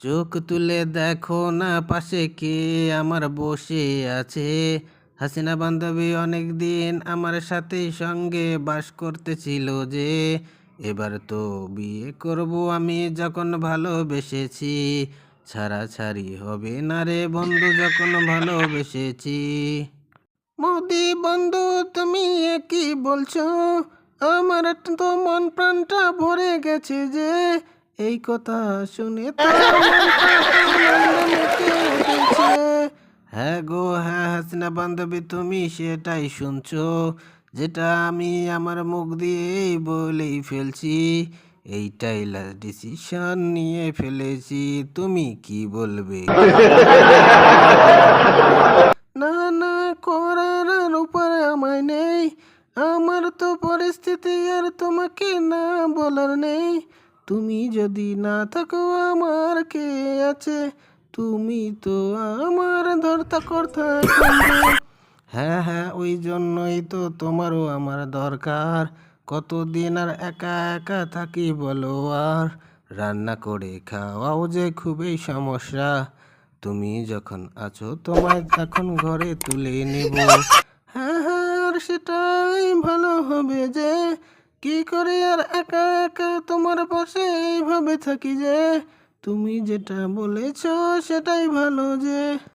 চোখ তুলে দেখো না পাশে কে আমার বসে আছে? হাসিনা বান্ধবী অনেক দিন আমার সাথে সঙ্গে বাস করতেছিল যে, এবার তো বিয়ে করব আমি যখন ভালোবেসেছি। ছাড়াছাড়ি হবে না রে বন্ধু যখন ভালোবেসেছি। মোদি বন্ধু তুমি কি বলছো, আমার তো মন প্রাণটা ভরে গেছে যে এই কথা শুনে। হ্যাঁ গো হ্যাঁ হাসিনা বান্ধবী তুমি সেটাই শুনছো যেটা আমি আমার মুখ দিয়েই বলেই ফেলছি। এইটাই লাস্ট ডিসিশন নিয়ে ফেলেছি তুমি কি বলবে? না না করার উপায় আমায় নেই। আমার তো পরিস্থিতি আর তোমাকে না বলার নেই। তুমি যদি না থাকো, আমার কে আছে? তুমি তো আমার ধরতা কর্তা হ্যাঁ হ্যাঁ ওই জন্যই তো তোমারও আমার দরকার। কতদিন আর একা একা থাকি বলো আর। রান্না করে খাওয়াও যে খুবই সমস্যা। তুমি যখন আছো, তোমায় তখন ঘরে তুলে নেব। কি করে আর একা একা তোমার পাশে এইভাবে থাকি যে? তুমি যেটা বলেছ সেটাই ভালো যে।